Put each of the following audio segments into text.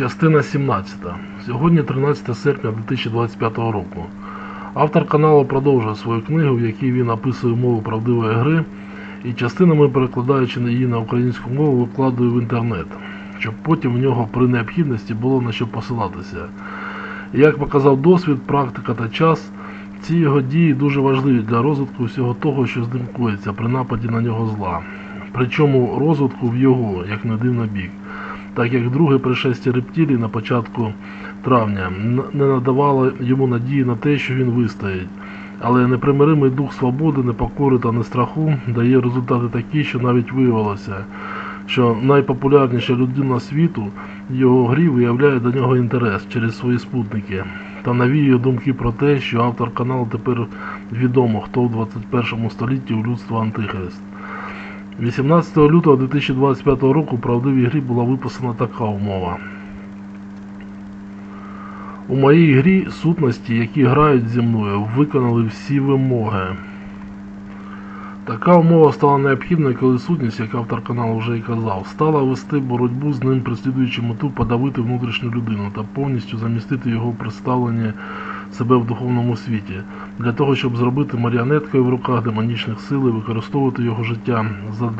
Частина 17. Сьогодні 13 серпня 2025 року. Автор каналу продовжує свою книгу, в якій він описує мову правдивої гри і частинами перекладаючи її на українську мову, викладує в інтернет, щоб потім в нього при необхідності було на що посилатися. Як показав досвід, практика та час, ці його дії дуже важливі для розвитку всього того, що з ним коїться при нападі на нього зла. Причому розвитку в його, як не дивно, бік так як друге пришестя рептилій на початку травня не надавало йому надії на те, що він вистоїть. Але непримиримий дух свободи, непокори та нестраху дає результати такі, що навіть виявилося, що найпопулярніша людина світу його грі виявляє до нього інтерес через свої спутники та навіює думки про те, що автор каналу тепер відомо, хто в 21 столітті у людства антихрист. 18 лютого 2025 року у правдивій грі була виписана така умова. У моїй грі сутності, які грають зі мною, виконали всі вимоги. Така умова стала необхідною, коли сутність, як автор каналу вже і казав, стала вести боротьбу з ним, преслідуючи мету подавити внутрішню людину та повністю замістити його представлення себе в духовному світі, для того, щоб зробити маріонеткою в руках демонічних сил і використовувати його життя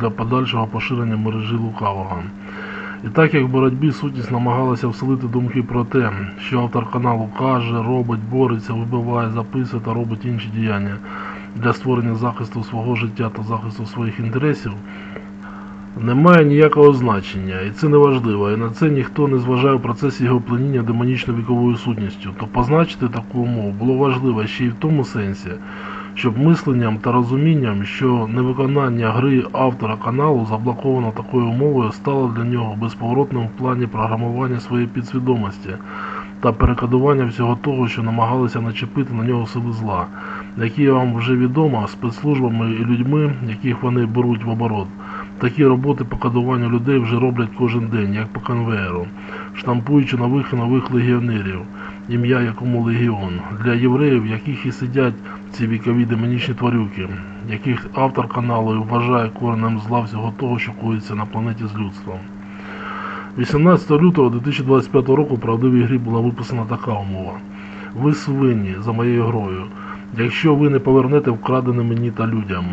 для подальшого поширення мережі лукавого. І так як в боротьбі сутність намагалася вселити думки про те, що автор каналу каже, робить, бореться, вибиває, записує та робить інші діяння для створення захисту свого життя та захисту своїх інтересів, немає ніякого значення, і це не важливо, і на це ніхто не зважає в процесі його пленіння демонічно-віковою сутністю. То позначити таку умову було важливо ще й в тому сенсі, щоб мисленням та розумінням, що невиконання гри автора каналу заблоковано такою умовою стало для нього безповоротним в плані програмування своєї підсвідомості та перекодування всього того, що намагалися начепити на нього сили зла, які вам вже відомо спецслужбами і людьми, яких вони беруть в оборот. Такі роботи по кодуванню людей вже роблять кожен день, як по конвеєру, штампуючи нових і нових легіонерів, ім'я якому легіон, для євреїв, яких і сидять ці вікові демонічні тварюки, яких автор каналу і вважає коренем зла всього того, що коїться на планеті з людством. 18 лютого 2025 року в правдивій грі була виписана така умова. Ви свині за моєю грою, якщо ви не повернете вкрадене мені та людям.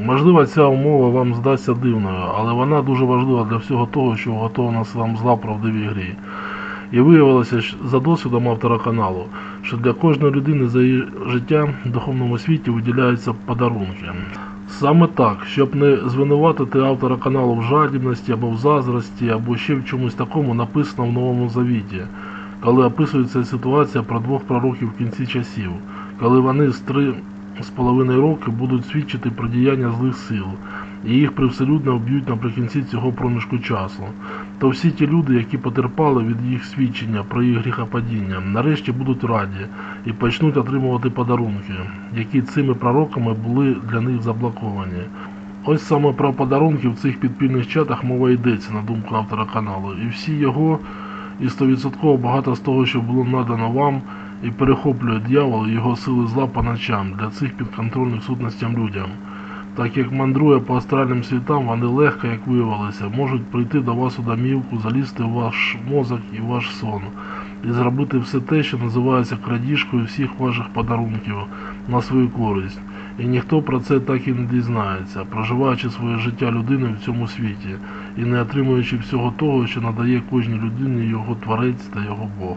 Можливо, ця умова вам здасться дивною, але вона дуже важлива для всього того, що готована вам зла в правдивій грі. І виявилося за досвідом автора каналу, що для кожної людини за її життя в духовному світі виділяються подарунки. Саме так, щоб не звинуватити автора каналу в жадібності або в заздрості, або ще в чомусь такому, написано в Новому Завіті, коли описується ситуація про двох пророків в кінці часів, коли вони з три з половиною роки будуть свідчити про діяння злих сил, і їх привселюдно вб'ють наприкінці цього проміжку часу. То всі ті люди, які потерпали від їх свідчення про їх гріхопадіння, нарешті будуть раді і почнуть отримувати подарунки, які цими пророками були для них заблоковані. Ось саме про подарунки в цих підпільних чатах мова йдеться на думку автора каналу, і всі його, і стовідсотково багато з того, що було надано вам, і перехоплює дьявол і його сили зла по ночам для цих підконтрольних сутностям людям. Так як мандрує по астральним світам, вони легко, як виявилося, можуть прийти до вас у домівку, залізти в ваш мозок і ваш сон, і зробити все те, що називається крадіжкою всіх ваших подарунків на свою користь. І ніхто про це так і не дізнається, проживаючи своє життя людини в цьому світі і не отримуючи всього того, що надає кожній людині його творець та його Бог.